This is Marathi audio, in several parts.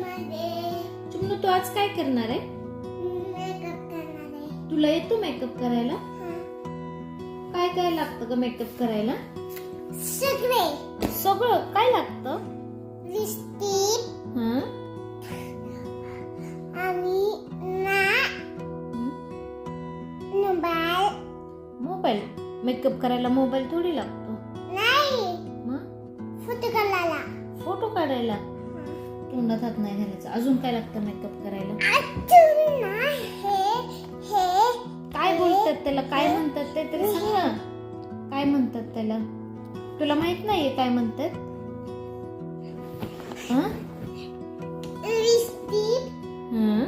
मध्ये तू आज काय करणार आहे? तुला येतो मेकअप करायला? काय काय लागतं ग मेकअप करायला? सगळे सगळं काय लागतं? लिपस्टिक हं? आणि ना? मोबाईल. मोबाईल मेकअप करायला मोबाईल थोडी लागतो. नाही. फोटो काढायला. फोटो काढायला? तोंडात हात नाही घालायचा. अजून काय लागतं मेकअप करायला? काय बोलतात त्याला? काय म्हणतात ते? तरी सांग ना. काय म्हणतात त्याला? तुला माहीत नाहीये काय म्हणतात? हं? हं?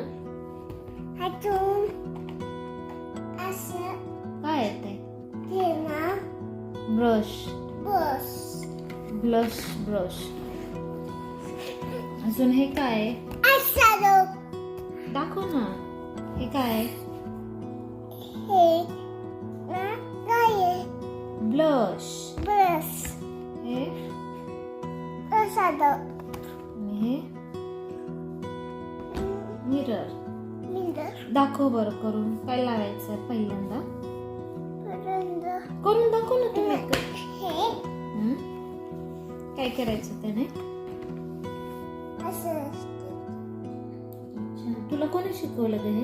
काय आहे ते? ना. ब्रश. बस ब्लश ब्रश. अजून हे काय? दाखव ना. हे काय? हे ब्लश. बस हे? हे? मिरर. दाखव बरं करून. काय लावायचं पहिल्यांदा? करून दाखव ना तू मेकअप हे हं? काय करायचं त्याने? तुला कोणी शिकवलं ग हे?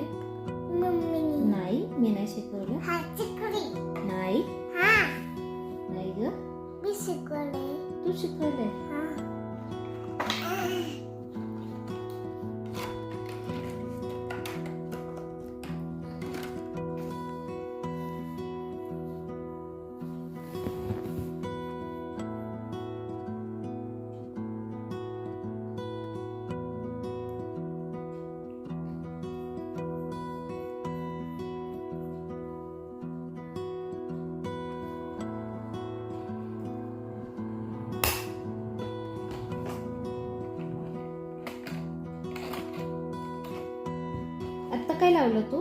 मम्मीनी नाही मी नाही शिकवलं. हा चिकडी नाही? हा. नाही ग. मी शिकवले. तू शिकवलंय? हा. आता काय लावलं तू?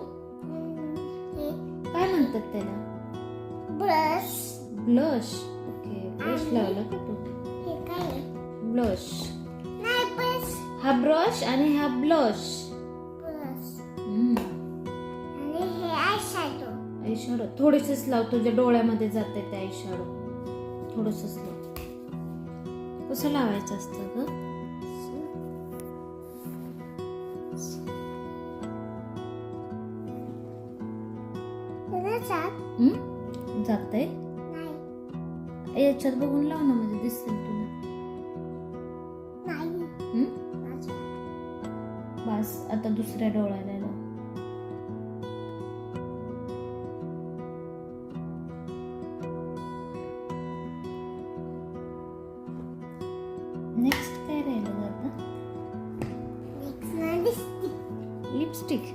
काय म्हणतात त्याला? ब्रश. ब्लश. ओके ब्रश लावला का तू? हे ब्लश. हा ब्रश आणि हा ब्लश. ब्रश. हम्म. आणि हे आय शॅडो आई शॅडो थोडेसेच लाव तुझ्या डोळ्यामध्ये जाते ते आई शॅडो थोडंसंच लाव. कसं लावायचं असतं ग? नाही याच्यात बघून लाव ना म्हणजे दिसेल तुला. बस आता दुसऱ्या डोळ्याला लाव नेक्स्ट काय राहिलं ना लिपस्टिक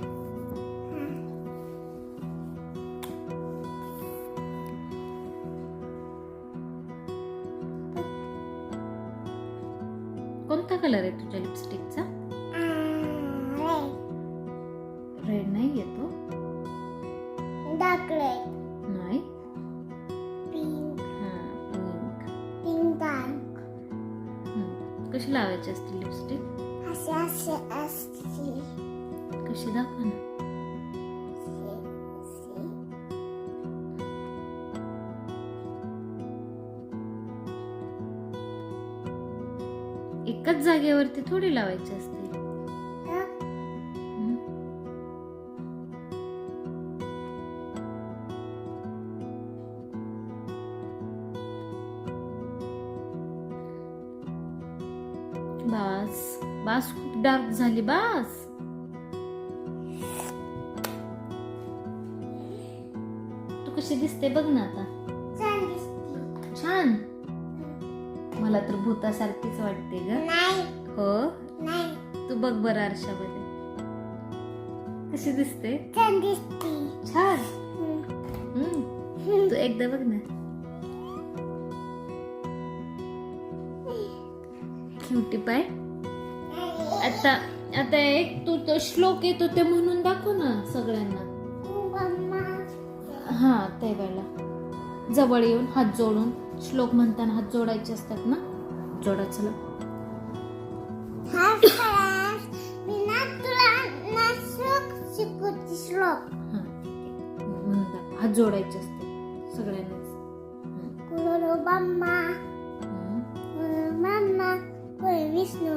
कोणता कलर आहे तुझ्या लिपस्टिकचा रेड नाही येतो डार्क रेड नाही? पिंक हा पिंक पिंक डार्क कशी लावायची असते लिपस्टिक असे असे असते कशी दाखव ना. एकाच जागेवरती थोडी लावायची असते. बास बास खूप डार्क झाली बास. तू कशी दिसते बघ ना आता. मला तर भूतासारखीच वाटते ग. नाही. हो? नाही. तू बघ बरं आरशामध्ये. कशी दिसते? छान. तू एकदा बघ ना. क्युटी पाय. आता आता एक तू तो श्लोक येतो ते म्हणून दाखव ना सगळ्यांना. हा वेळेला. जवळ येऊन हात जोडून. श्लोक म्हणताना हात जोडायचे असतात ना? जोडा चला. श्लोक म्हणून. हात जोडायचे असते सगळ्यांनाच. विष्णू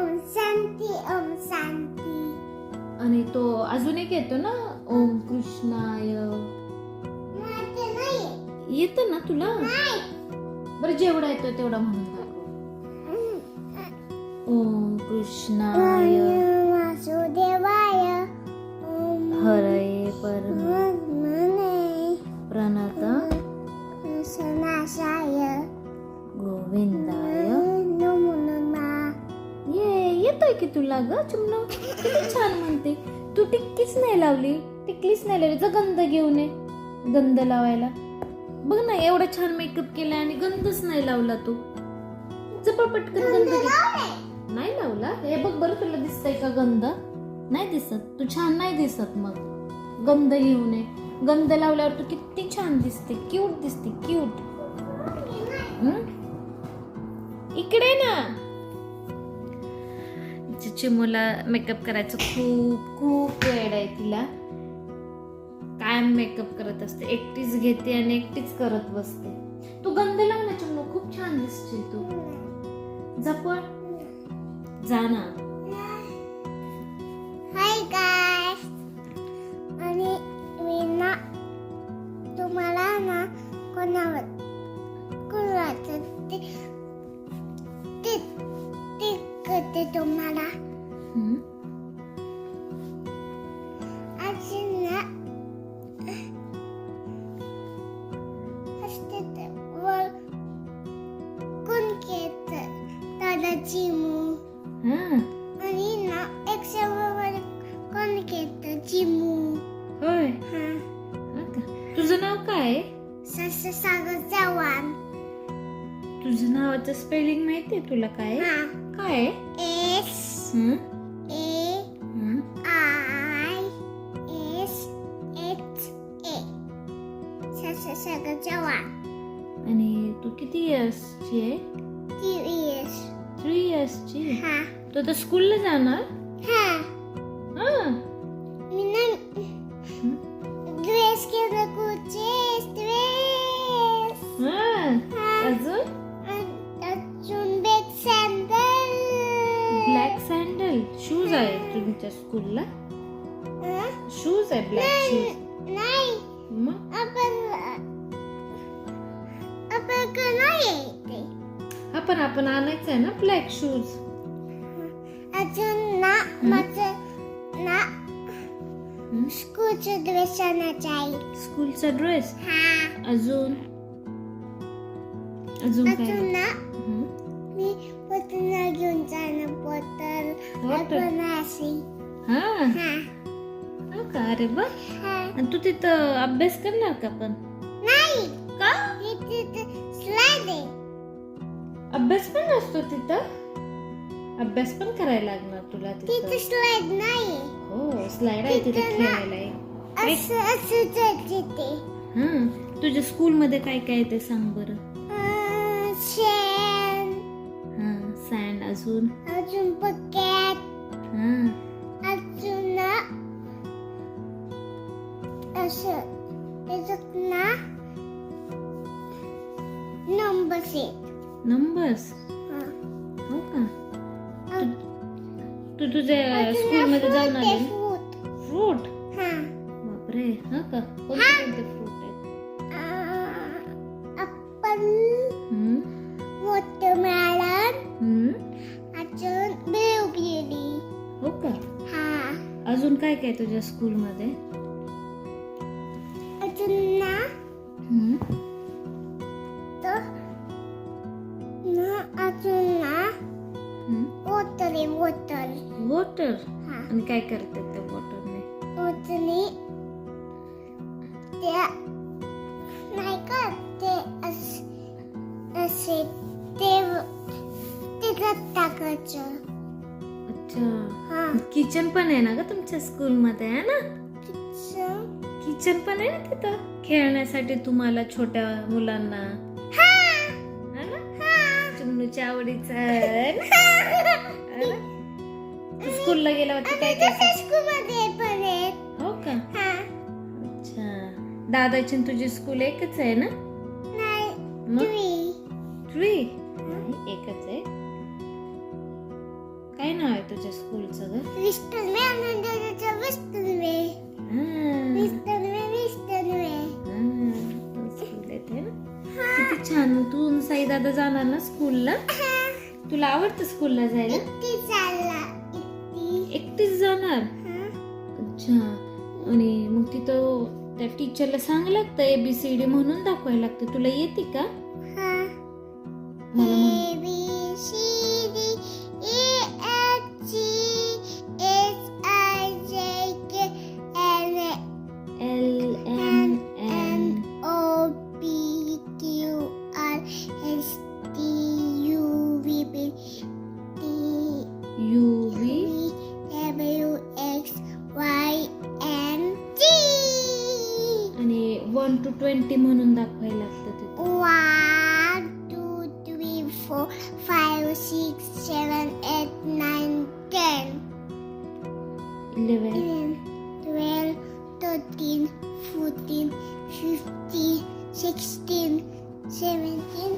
ओम शांती ओम शांती. आणि तो अजून एक येतो ना ओम कृष्णाय. येतं ना तुला? बरं जेवढा येतो तेवढा म्हणून ओम कृष्णाय. वासुदेवाय. ओम हरये परम. प्रणत. सनाशाय गोविंदाय. येतोय की तुला ग चिमण? किती छान म्हणते. तू टिक्कीच नाही लावली. टिकलीच नाही लावली. जा गंध घेऊन ये. गंध लावायला. बघ ना एवढा छान मेकअप केला आणि गंधच नाही लावला तू. जपळ पटकन गंध नाही लावला? हे बघ बरं तुला दिसतंय का गंध? नाही दिसत. तू छान नाही दिसत मग. गंध घेऊन ये. गंध लावल्यावर तू किती छान दिसते. क्यूट दिसते. क्यूट इकडे ना. चिमूला मेकअप करायचं खूप खूप वेळ आहे तिला. कायम मेकअप करत असते. एकटीच घेते आणि एकटीच करत बसते. तू गंध लाव ना चिमू खूप छान दिसते तू. जपण जा ना. तुझं नावाचं स्पेलिंग माहितीये तुला काय आहे? हा काय आहे? हं? हं? सस चव्हाण आणि तू किती इयर्सची आहे टी एस थ्री इयर्सची हा तू आता स्कूलला जाणार तुमच्या स्कूलला शूज आहे ब्लॅक शूज नाही. मग? आपण आपण आणायचं आहे ना ब्लॅक शूज अजून ना माझं ना स्कूलचं ड्रेस आणायचं आहे. स्कूलचा ड्रेस हा. अजून? अजून काय अजून ना? हं? मी बॉटल घेऊन जाणं बॉटल Bottle? अशी हा. हा. का? अरे वा. हा. आणि तू तिथं अभ्यास करणार का पण? नाही. का हे तिथे आहे. अभ्यास पण असतो तिथं? अभ्यास पण करायला लागणार तुला तिथे. तिथं स्लाइड नाही. हो स्लाइड आहे तिथे तिथं ना- खेळायला आहे. असं असं जायचं ते हा. तुझ्या स्कूल मध्ये काय काय आहे ते सांग बरं. अं, शेण हा सँड अजून. अजून बकेट हा. नंबर्स हो. का? तू तुझ्या स्कूल मध्ये जाऊन आले फ्रूट हा. बापरे हा का? कोणते कोणते फ्रूट आहेत? हो का? हा. अजून काय काय तुझ्या स्कूल आहे वॉटर वॉटर हा. आणि काय करतात त्या वॉटरने वॉटरने त्या नाही का ते अस- असे ते त्याच्यात टाकायचं. अच्छा. हा. किचन पण आहे ना ग तुमच्या स्कूल मध्ये आहे ना? किचन? किचन पण आहे ना तिथं? खेळण्यासाठी तुम्हाला छोट्या मुलांना? चिमणूच्या आवडीचं स्कूलला गेला होता काय हो का? हा. अच्छा. दादाची तुझी स्कूल एकच आहे ना? ट्री एकच आहे. काय नाव आहे तुझ्या स्कूलचं ग? विस्टन छान. तू साई दादा जाणार ना स्कूलला? तुला आवडतं स्कूलला जायला? एकटीच जाणार? अच्छा. आणि मग तिथं त्या टीचरला सांग लागतं एबीसीडी म्हणून दाखवायला लागतं. तुला येते का? हा. मला म्हण. वन टू ट्वेंटी म्हणून दाखवायला लागतं ते one two three four five six seven eight nine ten eleven twelve thirteen fourteen fifteen sixteen seventeen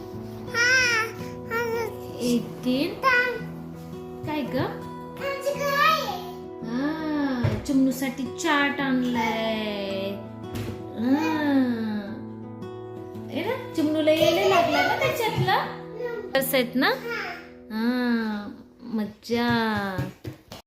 eighteen काय ग चिमणूसाठी चाट आणलाय त्याच्यातला? आहेत ना? हा मज्जा.